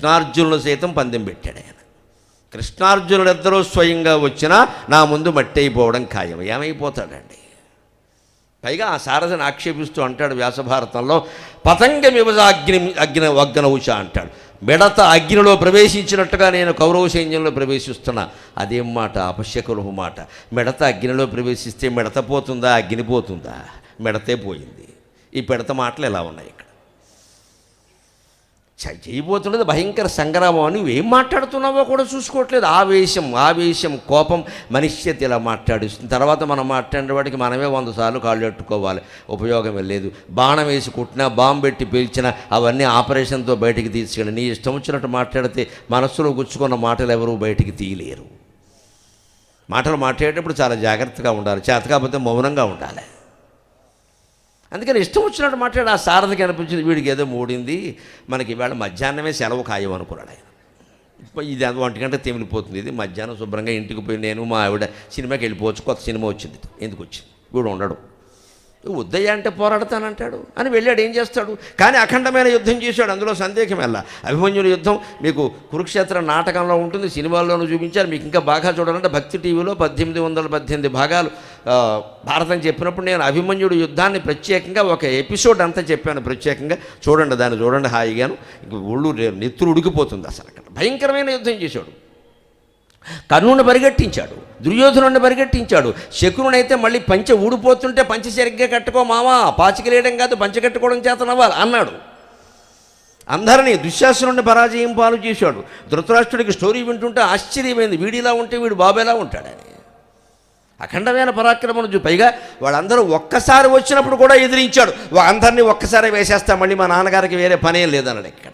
కృష్ణార్జునులు సైతం పందెం పెట్టాడు ఆయన. కృష్ణార్జునులిద్దరూ స్వయంగా వచ్చినా నా ముందు మట్టి అయిపోవడం ఖాయం. ఏమైపోతాడండి? పైగా ఆ సారథిని ఆక్షేపిస్తూ అంటాడు వ్యాసభారతంలో పతంగమివజ అగ్ని అగ్ని అగ్నౌష అంటాడు. మిడత అగ్నిలో ప్రవేశించినట్టుగా నేను కౌరవ సైన్యంలో ప్రవేశిస్తున్నా. అదేం మాట? అపశ్యకులు మాట. మిడత అగ్నిలో ప్రవేశిస్తే మిడత పోతుందా? అగ్ని పోతుందా? మిడతే పోయింది. ఈ పిడత మాటలు ఎలా ఉన్నాయి చేయబోతున్నది భయంకర సంగ్రామం అని నువ్వేం మాట్లాడుతున్నావో కూడా చూసుకోవట్లేదు. ఆవేశం ఆవేశం కోపం మనిషిత ఇలా మాట్లాడిస్తుంది. తర్వాత మనం మాట్లాడిన వాడికి మనమే వంద సార్లు కాళ్ళు పెట్టుకోవాలి ఉపయోగమే లేదు. బాణం వేసి కుట్టినా బాంబు పెట్టి పీల్చినా అవన్నీ ఆపరేషన్తో బయటికి తీసుకెళ్ళి నీ ఇష్టం వచ్చినట్టు మాట్లాడితే మనస్సులో గుచ్చుకున్న మాటలు ఎవరూ బయటికి తీయలేరు. మాటలు మాట్లాడేటప్పుడు చాలా జాగ్రత్తగా ఉండాలి. చేత కాకపోతే మౌనంగా ఉండాలి. అందుకని ఇష్టం వచ్చినట్టు మాట్లాడు. ఆ సారథికి అనిపించింది వీడికి ఏదో మూడింది. మనకి ఇవాళ మధ్యాహ్నమే సెలవు ఖాయం అనుకున్నాడు ఆయన. ఇది ఒంటి గంట తెమిలిపోతుంది. ఇది మధ్యాహ్నం శుభ్రంగా ఇంటికి పోయి నేను మా ఆవిడ సినిమాకి వెళ్ళిపోవచ్చు. కొత్త సినిమా వచ్చింది. ఎందుకు వచ్చింది? వీడు ఉండడు. ఉద్దయ్య అంటే పోరాడతానంటాడు అని వెళ్ళాడు ఏం చేస్తాడు? కానీ అఖండమైన యుద్ధం చేశాడు అందులో సందేహం వెళ్ళా అభిమన్యుని యుద్ధం మీకు కురుక్షేత్ర నాటకంలో ఉంటుంది సినిమాల్లోనూ చూపించారు మీకు ఇంకా బాగా చూడాలంటే భక్తి టీవీలో పద్దెనిమిది వందల పద్దెనిమిది భాగాలు భారతం చెప్పినప్పుడు నేను అభిమన్యుడు యుద్ధాన్ని ప్రత్యేకంగా ఒక ఎపిసోడ్ అంతా చెప్పాను ప్రత్యేకంగా. చూడండి దాన్ని చూడండి హాయిగాను. ఇంక ఒళ్ళు రే- నెత్తురు ఉడికిపోతుంది అసలు అక్కడ. భయంకరమైన యుద్ధం చేశాడు. కర్ణుని పరిగెట్టించాడు. దుర్యోధనుడిని పరిగెట్టించాడు. శకునునైతే మళ్ళీ పంచె ఊడిపోతుంటే పంచె సరిగ్గా కట్టుకో మావా పాచికలేయడం కాదు పంచె కట్టుకోవడం చేతనవ్వాలి అన్నాడు. అందరినీ దుశ్శాసనుడిని పరాజయం పాలు చేశాడు. ధృతరాష్ట్రుడికి స్టోరీ వింటుంటే ఆశ్చర్యమైంది. వీడిలా ఉంటే వీడు బాబేలా ఉంటాడని అఖండమైన పరాక్రమం పైగా వాళ్ళందరూ ఒక్కసారి వచ్చినప్పుడు కూడా ఎదిరించాడు. అందరినీ ఒక్కసారి వేసేస్తా మళ్ళీ మా నాన్నగారికి వేరే పనేం లేదన్నాడు ఇక్కడ.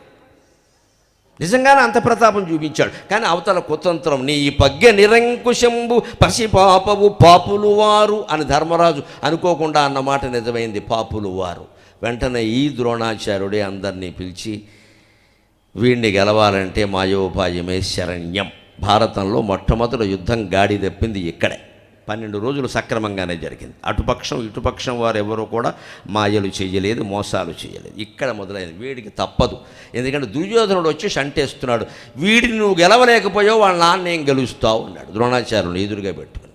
నిజంగానే అంత ప్రతాపం చూపించాడు. కానీ అవతల కుతంత్రం నీ ఈ పగ్గె నిరంకుశంబు పసిపాపవు పాపులు వారు అని ధర్మరాజు అనుకోకుండా అన్నమాట నిజమైంది పాపులు వారు. వెంటనే ఈ ద్రోణాచార్యుడే అందరినీ పిలిచి వీడిని గెలవాలంటే మాయోపాయమే శరణ్యం. భారతంలో మొట్టమొదటి యుద్ధం గాడి తప్పింది ఇక్కడే. పన్నెండు రోజులు సక్రమంగానే జరిగింది. అటుపక్షం ఇటుపక్షం వారు ఎవరూ కూడా మాయలు చేయలేదు మోసాలు చేయలేదు. ఇక్కడ మొదలైంది. వీడికి తప్పదు. ఎందుకంటే దుర్యోధనుడు వచ్చి షంటేస్తున్నాడు. వీడిని నువ్వు గెలవలేకపోయావు వాళ్ళ నాన్న ఏం గెలుస్తావు అన్నాడు. ద్రోణాచార్యుని ఎదురుగా పెట్టుకుని.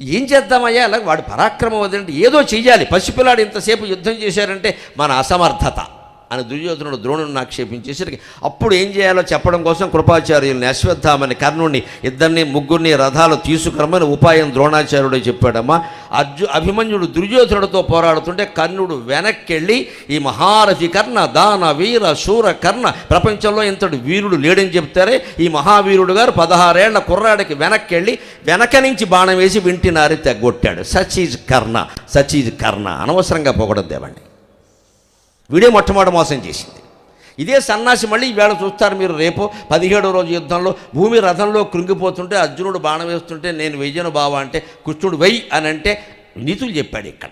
ఏం చేద్దామయ్యా? అలా వాడు పరాక్రమం వదిలింటే ఏదో చెయ్యాలి. పసిపిల్లాడు ఇంతసేపు యుద్ధం చేశారంటే మన అసమర్థత. అని దుర్యోధనుడు ద్రోణుని ఆక్షేపించేసరికి అప్పుడు ఏం చేయాలో చెప్పడం కోసం కృపాచార్యుల్ని అశ్వత్థామని కర్ణుడిని ఇద్దరిని ముగ్గురిని రథాలు తీసుకురమని ఉపాయం ద్రోణాచార్యుడే చెప్పాడమ్మా. అర్జు అభిమన్యుడు దుర్యోధనుడితో పోరాడుతుంటే కర్ణుడు వెనక్కెళ్ళి ఈ మహారథి కర్ణ దాన వీర శూర కర్ణ ప్రపంచంలో ఇంతటి వీరుడు లేడని చెప్తారే. ఈ మహావీరుడు గారు పదహారేళ్ళ కుర్రాడికి వెనక్కెళ్ళి వెనక నుంచి బాణం వేసి వింటినారి తెగ్గొట్టాడు సచీజ్ కర్ణ సచీజ్ కర్ణ అనవసరంగా పొగడద్దేవండి వీడే మొట్టమొదటి మోసం చేసింది. ఇదే సన్నాసి మళ్ళీ ఈవేళ చూస్తారు మీరు రేపు పదిహేడో రోజు యుద్ధంలో భూమి రథంలో కృంగిపోతుంటే అర్జునుడు బాణం వేస్తుంటే నేను వెయ్యను బావా అంటే కృష్ణుడు వెయ్యి అని అంటే నీతులు చెప్పాడు ఇక్కడ.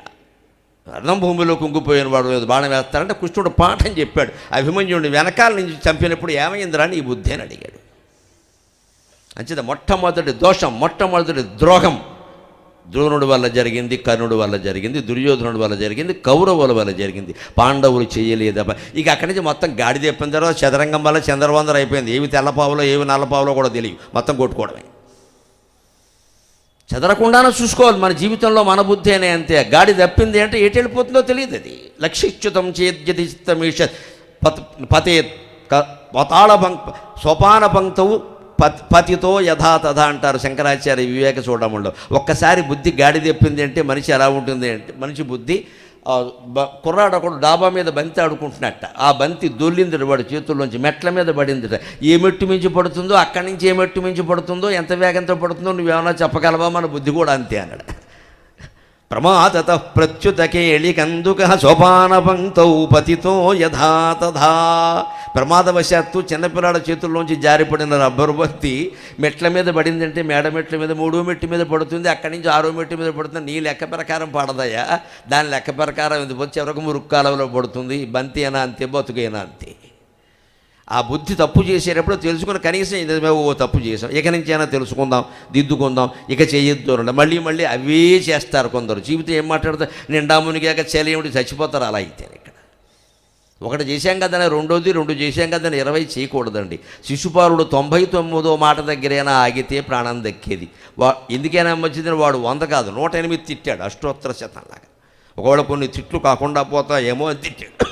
రథం భూమిలో కుంగిపోయిన వాడు బాణం వేస్తారంటే కృష్ణుడు పాఠం చెప్పాడు. అభిమన్యుడిని వెనకాల నుంచి చంపినప్పుడు ఏమైందిరా నీ బుద్ధి అని అడిగాడు. అంచేత మొట్టమొదటి దోషం మొట్టమొదటి ద్రోహం. ద్రోణుడి వల్ల జరిగింది కర్ణుడి వల్ల జరిగింది దుర్యోధనుడి వల్ల జరిగింది కౌరవుల వల్ల జరిగింది. పాండవులు చేయలేదబ్బా. ఇక అక్కడి నుంచి మొత్తం గాడి తెప్పిన తర్వాత చదరంగం వల్ల చంద్రవందర అయిపోయింది. ఏవి తెల్లపావులో ఏవి నల్లపావులో కూడా తెలియదు మొత్తం కొట్టుకోవడమే. చదరకుండానే చూసుకోవాలి. మన జీవితంలో మన బుద్ధి అనే అంతే. గాడి తప్పింది అంటే ఎటు వెళ్ళిపోతుందో తెలియదు అది. లక్ష్యచ్యుతం చేద్యతి పత్ పత పతే పతాళ పంక్ సోపాన పంక్తవు పతి పతితో యథాతథ అంటారు శంకరాచార్య వివేక చూడములో ఒక్కసారి బుద్ధి గాడి తెప్పింది అంటే మనిషి ఎలా ఉంటుంది అంటే మనిషి బుద్ధి బ- కుర్రాడు ఒకడు డాబా మీద బంతి ఆడుకుంటున్నట్ట. ఆ బంతి దొల్లింది వాడు చేతుల్లోంచి మెట్ల మీద పడిందిట. ఏ మెట్టు మించి పడుతుందో అక్కడి నుంచి ఏ మెట్టు మించి పడుతుందో ఎంత వేగంతో పడుతుందో నువ్వేమన్నా చెప్పగలవా? మన బుద్ధి కూడా అంతే అన్నాడు. ప్రమాదత ప్రత్యుతకే ఎళికందుక సోపాన పంక్తౌ పతితో యథా తథా. ప్రమాదవశాత్తు చిన్నపిల్లాడ చేతుల్లోంచి జారిపడిన రబ్బరు బత్తి మెట్ల మీద పడిందంటే మేడ మెట్ల మీద మూడో మెట్టు మీద పడుతుంది అక్కడి నుంచి ఆరో మెట్టు మీద పడుతుంది. నీ లెక్క ప్రకారం పడదయ్యా. దాని లెక్క ప్రకారం ఇది వచ్చి ఎవరికి మురుక్కాలంలో పడుతుంది? బంతి అయినా అంతే బతుకైనా అంతే. ఆ బుద్ధి తప్పు చేసేటప్పుడు తెలుసుకుని కనీసం ఇదే ఓ తప్పు చేసాం ఇక నుంచైనా తెలుసుకుందాం దిద్దుకుందాం ఇక చేయొద్దు మళ్ళీ మళ్ళీ అవే చేస్తారు కొందరు. జీవితం ఏం మాట్లాడతారు నిండా మునిగాక చెలేమిటి చచ్చిపోతారు అలా అయితే ఇక్కడ. ఒకటి చేశాం కదని రెండోది రెండు చేశాం కదని ఇరవై చేయకూడదండి. శిశుపాలుడు తొంభై తొమ్మిదో మాట దగ్గరైనా ఆగితే ప్రాణం దక్కేది. వా ఎందుకైనా మంచిదని వాడు వంద కాదు నూట ఎనిమిది తిట్టాడు అష్టోత్తర శతంలాగా. ఒకవేళ కొన్ని తిట్లు కాకుండా పోతాయేమో అని తిట్టాడు.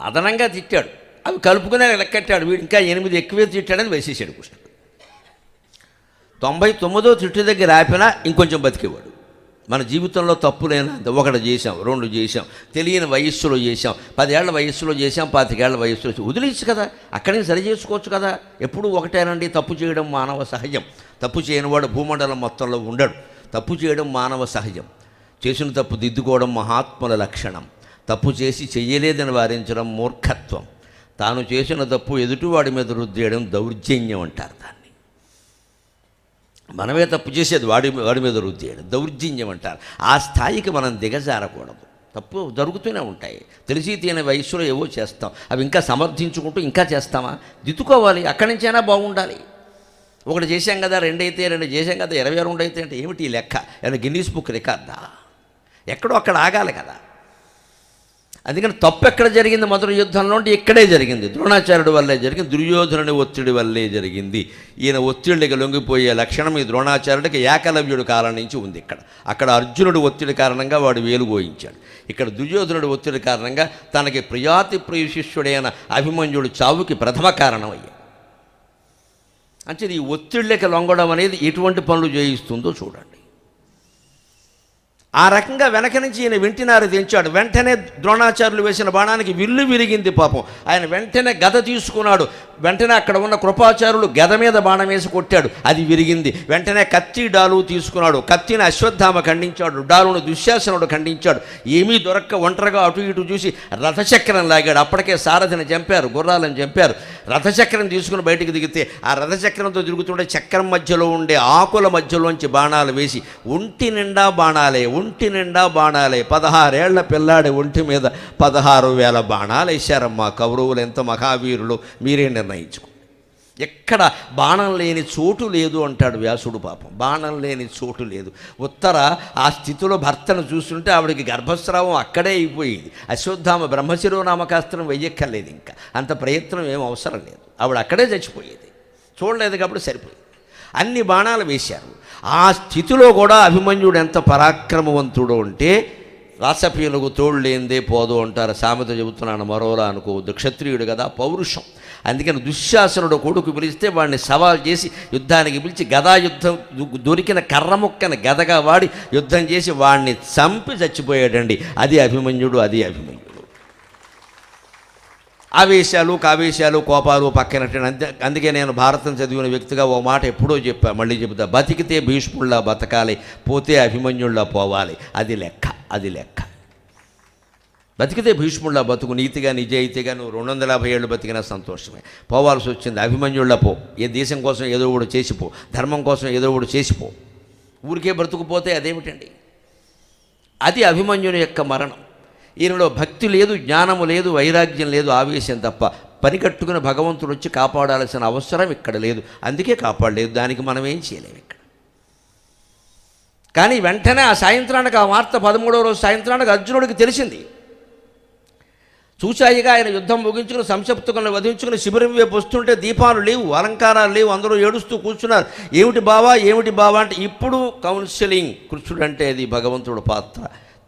అదనంగా తిట్టాడు. అవి కలుపుకునే లెక్కట్టాడు. వీడు ఇంకా ఎనిమిది ఎక్కువే తిట్టాడని వేసేసాడు కృష్ణుడు తొంభై తొమ్మిదో తిట్టు దగ్గర ఆపినా ఇంకొంచెం బతికేవాడు. మన జీవితంలో తప్పులైనంత ఒకటి చేసాం రెండు చేసాం తెలియని వయస్సులో చేసాం పదేళ్ళ వయస్సులో చేసాం పాతికేళ్ళ వయస్సులో వదిలేచ్చు కదా. అక్కడికి సరి చేసుకోవచ్చు కదా. ఎప్పుడూ ఒకటేనండి తప్పు చేయడం మానవ సహజం. తప్పు చేయనివాడు భూమండలం మొత్తంలో ఉండడు. తప్పు చేయడం మానవ సహజం. చేసిన తప్పు దిద్దుకోవడం మహాత్ముల లక్షణం. తప్పు చేసి చెయ్యలేదని వారించడం మూర్ఖత్వం. తాను చేసిన తప్పు ఎదుటివాడి మీద రుద్దేయడం దౌర్జన్యం అంటారు దాన్ని. మనమే తప్పు చేసేది వాడి వాడి మీద రుద్దేయడం దౌర్జన్యం అంటారు. ఆ స్థాయికి మనం దిగజారకూడదు. తప్పు జరుగుతూనే ఉంటాయి. తెలిసి తీయని వయస్సులో ఏవో చేస్తాం. అవి ఇంకా సమర్థించుకుంటూ ఇంకా చేస్తామా? దిద్దుకోవాలి. అక్కడి నుంచైనా బాగుండాలి. ఒకటి చేశాం కదా రెండైతే రెండు చేశాం కదా ఇరవై రెండు అయితే అంటే ఏమిటి ఈ లెక్క? ఏదైనా గిన్నీస్ బుక్ రికార్డా? ఎక్కడో అక్కడ ఆగాలి కదా. అందుకని తప్పు ఎక్కడ జరిగింది? మొదటి యుద్ధంలో అంటే ఇక్కడే జరిగింది. ద్రోణాచార్యుడి వల్లే జరిగింది. దుర్యోధనుని ఒత్తిడి వల్లే జరిగింది. ఈయన ఒత్తిడికి లొంగిపోయే లక్షణం ఈ ద్రోణాచార్యుడికి ఏకలవ్యుడి కాలం నుంచి ఉంది ఇక్కడ. అక్కడ అర్జునుడి ఒత్తిడి కారణంగా వాడు వేలు గోయించాడు. ఇక్కడ దుర్యోధనుడి ఒత్తిడి కారణంగా తనకి ప్రియాతి ప్రియ శిష్యుడైన అభిమన్యుడు చావుకి ప్రథమ కారణమయ్యాడు. అంటే ఈ ఒత్తిళ్ళకి లొంగడం అనేది ఎటువంటి పనులు చేయిస్తుందో చూడండి. ఆ రకంగా వెనక నుంచి ఈయన వింటినారు తెంచాడు. వెంటనే ద్రోణాచార్యులు వేసిన బాణానికి విల్లు విరిగింది పాపం. ఆయన వెంటనే గద తీసుకున్నాడు. వెంటనే అక్కడ ఉన్న కృపాచారులు గద మీద బాణం వేసి కొట్టాడు. అది విరిగింది. వెంటనే కత్తి డాలు తీసుకున్నాడు. కత్తిని అశ్వత్థామ ఖండించాడు. డాలును దుశ్శాసనుడు ఖండించాడు. ఏమీ దొరక్క ఒంటరిగా అటు ఇటు చూసి రథచక్రం లాగాడు. అప్పటికే సారథిని చంపారు. గుర్రాలను చంపారు. రథచక్రం తీసుకుని బయటకు దిగితే ఆ రథచక్రంతో తిరుగుతుంటే చక్రం మధ్యలో ఉండే ఆకుల మధ్యలోంచి బాణాలు వేసి ఒంటి నిండా బాణాలే ఒంటి నిండా బాణాలే. పదహారేళ్ళ పిల్లాడి ఒంటి మీద పదహారు వేల బాణాలు వేశారమ్మా కౌరవులు ఎంత మహావీరులు మీరే నిర్ణయించుకో ఎక్కడ బాణం లేని చోటు లేదు అంటాడు వ్యాసుడు పాపం. బాణం లేని చోటు లేదు. ఉత్తర ఆ స్థితిలో భర్తను చూస్తుంటే ఆవిడకి గర్భస్రావం అక్కడే అయిపోయింది. అశ్వత్థామ బ్రహ్మశిరో నామకాస్త్రం వెయ్యక్కర్లేదు ఇంకా. అంత ప్రయత్నం ఏం అవసరం లేదు. ఆవిడ అక్కడే చచ్చిపోయేది. చూడలేదు కాబట్టి సరిపోయింది. అన్ని బాణాలు వేశారు. ఆ స్థితిలో కూడా అభిమన్యుడు ఎంత పరాక్రమవంతుడు అంటే రాసపీనుకు తోడు లేనిదే పోదు అంటారు. సామెత చెబుతున్నాను మరోలా అనుకోవద్దు. క్షత్రియుడు కదా పౌరుషం. అందుకని దుశ్శాసనుడు కొడుకు పిలిస్తే వాడిని సవాల్ చేసి యుద్ధానికి పిలిచి గదా యుద్ధం దొరికిన కర్ర ముక్కని గదగా వాడి యుద్ధం చేసి వాడిని చంపి చచ్చిపోయాడండి. అది అభిమన్యుడు అది అభిమన్యుడు. ఆవేశాలు కావేశాలు కోపాలు పక్కనట్టు. అంతే అందుకే నేను భారతం చదివిన వ్యక్తిగా ఓ మాట ఎప్పుడో చెప్పా మళ్ళీ చెబుతా బతికితే భీష్ముళ్ళ బతకాలి పోతే అభిమన్యుళ్ళ పోవాలి. అది లెక్క అది లెక్క. బతికితే భీష్ముళ్ళ బతుకు నీతిగా నిజాయితీగా నువ్వు రెండు వందల యాభై ఏళ్ళు బతికినా సంతోషమే. పోవాల్సి వచ్చింది అభిమన్యుళ్ళ పో. ఏ దేశం కోసం ఏదో ఒకటి చేసిపో ధర్మం కోసం ఏదో ఒకటి చేసిపో ఊరికే బ్రతుకుపోతే అదేమిటండి? అది అభిమన్యుని యొక్క మరణం. ఈయనలో భక్తి లేదు జ్ఞానము లేదు వైరాగ్యం లేదు ఆవేశం తప్ప. పని కట్టుకుని భగవంతుడు వచ్చి కాపాడాల్సిన అవసరం ఇక్కడ లేదు. అందుకే కాపాడలేదు. దానికి మనం ఏం చేయలేము ఇక్కడ. కానీ వెంటనే ఆ సాయంత్రానికి ఆ వార్త పదమూడవ రోజు సాయంత్రానికి అర్జునుడికి తెలిసింది. చూచాయిగా ఆయన యుద్ధం ముగించుకుని సంశప్తుకుని వధించుకుని శిబిరం వైపు వస్తుంటే దీపాలు లేవు అలంకారాలు లేవు అందరూ ఏడుస్తూ కూర్చున్నారు. ఏమిటి బావా? ఏమిటి బావా? అంటే ఇప్పుడు కౌన్సిలింగ్ కృష్ణుడు అంటే అది భగవంతుడు పాత్ర.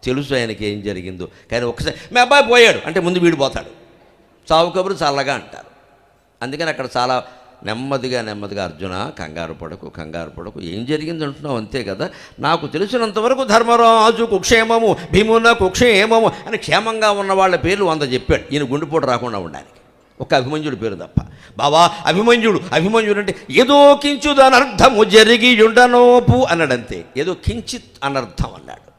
తెలుసు ఆయనకి ఏం జరిగిందో. కానీ ఒకసారి మీ అబ్బాయి పోయాడు. అంటే ముందు వీడు పోతాడు. చావు కబురు చల్లగా అంటారు. అందుకని అక్కడ చాలా నెమ్మదిగా నెమ్మదిగా అర్జున కంగారు పడకు కంగారు పడకు ఏం జరిగింది అంటున్నావు? అంతే కదా. నాకు తెలిసినంతవరకు ధర్మరాజుకు క్షేమము భీమునకు క్షేమము అని క్షేమంగా ఉన్న వాళ్ళ పేర్లు వంద చెప్పాడు. ఈయన గుండెపోటు రాకుండా ఉండడానికి. ఒక అభిమన్యుడు పేరు తప్ప. బావా అభిమన్యుడు అభిమన్యుడు అంటే ఏదో కించుదనర్థము జరిగి ఉండనోపు అన్నాడంతే. ఏదో కించిత్ అనర్థం అన్నాడు.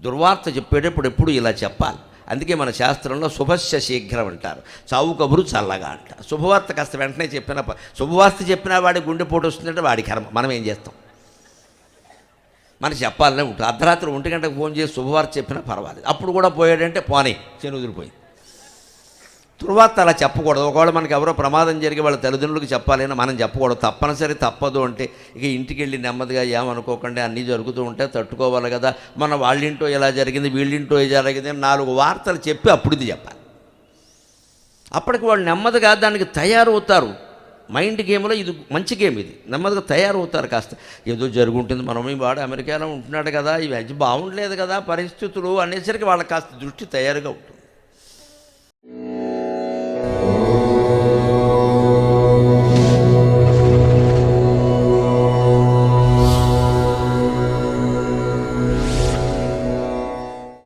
దుర్వార్త చెప్పేటప్పుడు ఎప్పుడు ఇలా చెప్పాలి. అందుకే మన శాస్త్రంలో శుభస్య శీఘ్రం అంటారు. చావు కబురు చల్లగా అంటారు. శుభవార్త కాస్త వెంటనే చెప్పిన ప- శుభవార్త చెప్పినా వాడి గుండెపోటు వస్తుందంటే వాడి కర్మ. మనం ఏం చేస్తాం? మనం చెప్పాలనే ఉంటుంది. అర్ధరాత్రి ఒంటి గంటకు ఫోన్ చేసి శుభవార్త చెప్పినా పర్వాలేదు. అప్పుడు కూడా పోయాడంటే పోనీ చెనుదిరిపోయింది తరువాత అలా చెప్పకూడదు. ఒకవేళ మనకి ఎవరో ప్రమాదం జరిగి వాళ్ళ తల్లిదండ్రులకు చెప్పాలని మనం చెప్పకూడదు. తప్పనిసరి తప్పదు అంటే ఇక ఇంటికి వెళ్ళి నెమ్మదిగా ఏమనుకోకుండా అన్నీ జరుగుతూ ఉంటే తట్టుకోవాలి కదా. మన వాళ్ళింటో ఇలా జరిగింది వీళ్ళింటో జరిగింది నాలుగు వార్తలు చెప్పి అప్పుడు ఇది చెప్పాలి. అప్పటికి వాళ్ళు నెమ్మదిగా దానికి తయారవుతారు. మైండ్ గేమ్లో ఇది మంచి గేమ్ ఇది. నెమ్మదిగా తయారవుతారు కాస్త. ఏదో జరుగుంటుంది మనం ఈ వాడు అమెరికాలో ఉంటున్నాడు కదా ఇవి బాగుండలేదు కదా పరిస్థితులు అనేసరికి వాళ్ళకి కాస్త దృష్టి తయారుగా ఉంటుంది.